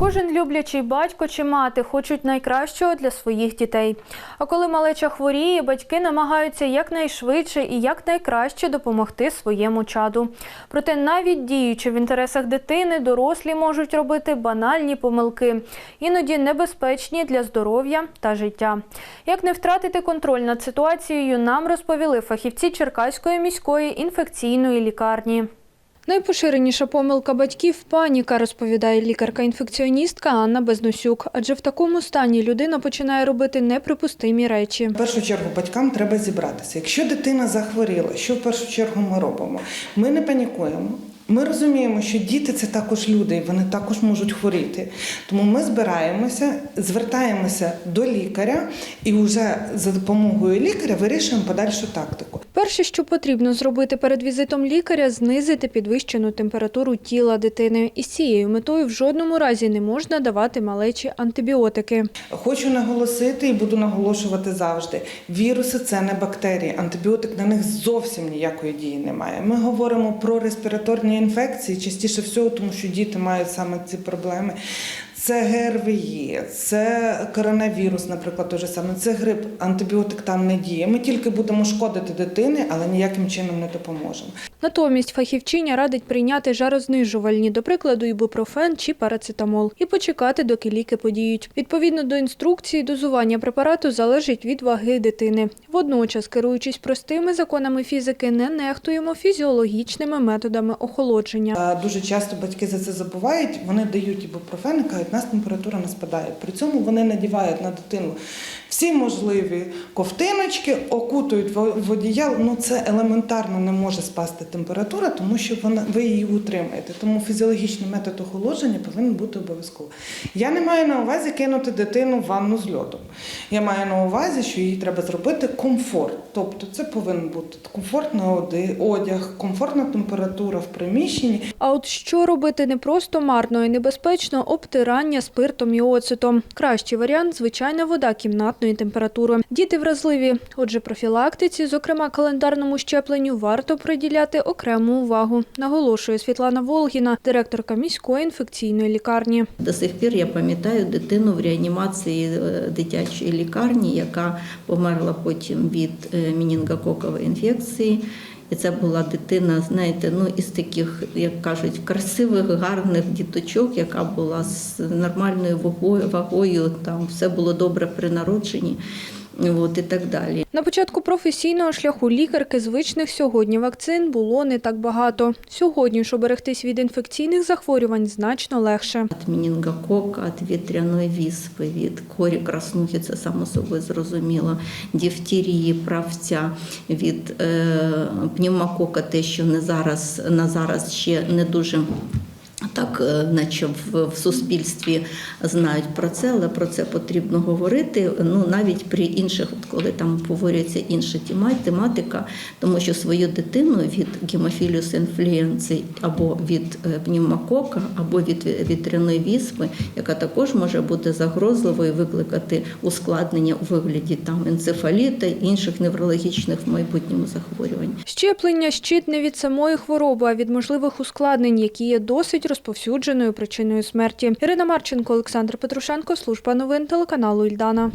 Кожен люблячий батько чи мати хочуть найкращого для своїх дітей. А коли малеча хворіє, батьки намагаються якнайшвидше і якнайкраще допомогти своєму чаду. Проте, навіть діючи в інтересах дитини, дорослі можуть робити банальні помилки, іноді небезпечні для здоров'я та життя. Як не втратити контроль над ситуацією, нам розповіли фахівці Черкаської міської інфекційної лікарні. Найпоширеніша помилка батьків паніка, розповідає лікарка-інфекціоністка Анна Безносюк. Адже в такому стані людина починає робити неприпустимі речі. В першу чергу батькам треба зібратися. Якщо дитина захворіла, що в першу чергу ми робимо? Ми не панікуємо. Ми розуміємо, що діти це також люди, і вони також можуть хворіти. Тому ми збираємося, звертаємося до лікаря і вже за допомогою лікаря вирішуємо подальшу тактику. Перше, що потрібно зробити перед візитом лікаря, знизити підвищену температуру тіла дитини. І з цією метою в жодному разі не можна давати малечі антибіотики. Хочу наголосити і буду наголошувати завжди: віруси це не бактерії. Антибіотик на них зовсім ніякої дії немає. Ми говоримо про респіраторні інфекції, частіше всього, тому що діти мають саме ці проблеми. Це ГРВІ, це коронавірус, наприклад, той же саме, це грип, антибіотик там не діє. Ми тільки будемо шкодити дитині, але ніяким чином не допоможемо. Натомість фахівчиня радить прийняти жарознижувальні, до прикладу, ібупрофен чи парацетамол, і почекати, доки ліки подіють. Відповідно до інструкції, дозування препарату залежить від ваги дитини. Водночас, керуючись простими законами фізики, не нехтуємо фізіологічними методами охолодження. Дуже часто батьки за це забувають. Вони дають ібупрофен і кажуть, нас температура не спадає. При цьому вони надівають на дитину всі можливі ковтиночки, окутують в в. Ну це елементарно не може спасти температура, тому що вона ви її утримаєте. Тому фізіологічний метод охолодження повинен бути обов'язково. Я не маю на увазі кинути дитину в ванну з льодом. Я маю на увазі, що їй треба зробити комфорт. Тобто це повинен бути комфортний одяг, комфортна температура в приміщенні. А от що робити не просто марно і небезпечно – обтирання спиртом і оцетом. Кращий варіант – звичайна вода кімнатної температури. Діти вразливі, отже, профілактиці, зокрема календарному щепленню, варто приділяти окрему увагу, наголошує Світлана Волгіна, директорка міської інфекційної лікарні. До сих пір я пам'ятаю дитину в реанімації е, дитячої лікарні, яка померла потім від е, мінінгококової інфекції. І це була дитина, знаєте, ну із таких, як кажуть, красивих, гарних діточок, яка була з нормальною вагою, вагою там все було добре при народженні. От і так далі. На початку професійного шляху лікарки звичних сьогодні вакцин було не так багато. Сьогодні ж оберегтись від інфекційних захворювань значно легше. Від мінінгокока, від вітряної віспи, від корі краснухи, це само собою зрозуміло, дифтерії, правця, від е, пневмокока, те, що не зараз, на зараз ще не дуже. Так, е, наче в, суспільстві знають про це, але про це потрібно говорити. Ну навіть при інших, от коли там обговорюється інша тема- тематика, тому що свою дитину від гемофіліус інфлюенци або від е, пневмокока, або від вітряної віспи, яка також може бути загрозливою, викликати ускладнення у вигляді там енцефаліта інших неврологічних в майбутньому захворювань. Щеплення – щит не від самої хвороби, а від можливих ускладнень, які є досить розповсюдженою причиною смерті. Ірина Марченко, Олександр Петрушенко, Служба новин телеканалу Ільдана.